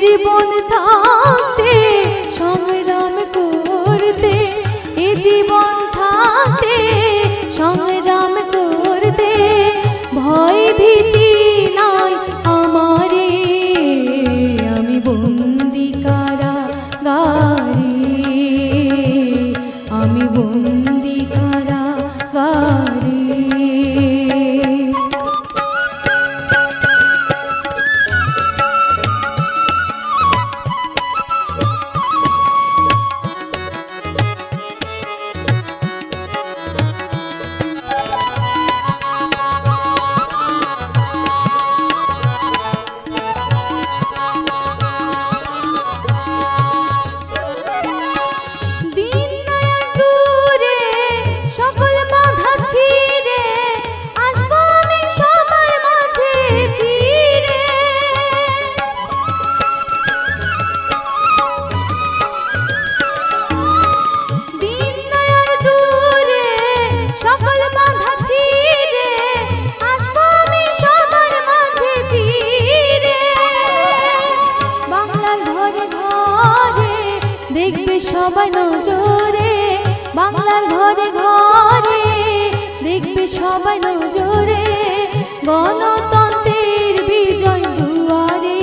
জীবন থাকতে সবাই নজরে, বাংলার ঘরে ঘরে দেখবে সবাই নজরে, গণতন্ত্রের বিজয় দুয়ারে।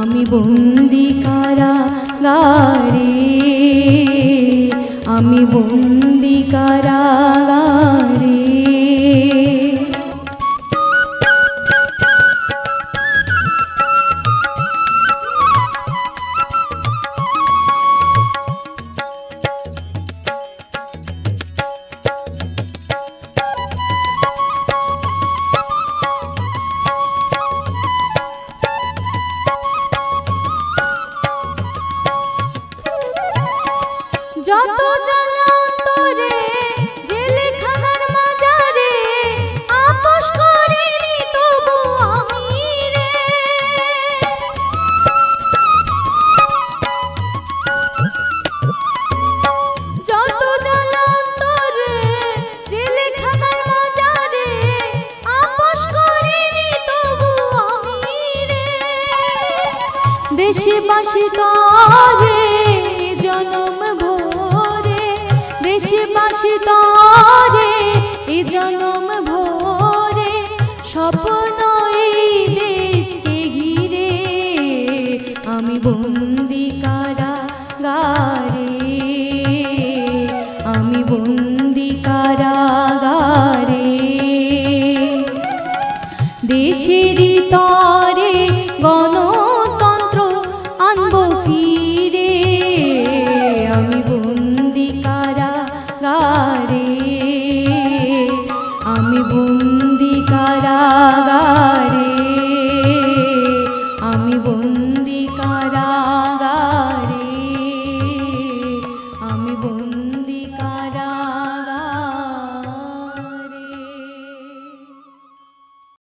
আমি বন্দি কারা গারে আমি বন্দি কারা দেশবাসী তরে